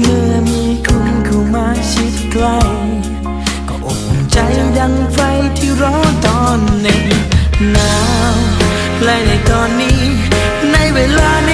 เมื่อมีคุณเข้ามาชิดใกล้ก็อบใจดังไฟที่ร้อนตอนหนึ่งหนาวและในตอนนี้ในเวลานี้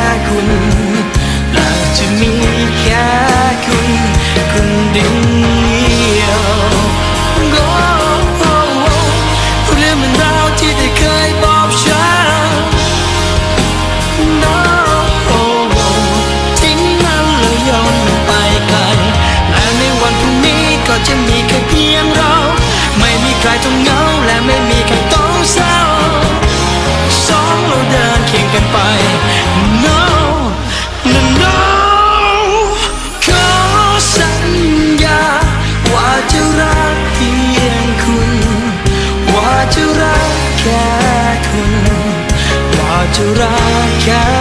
ว่า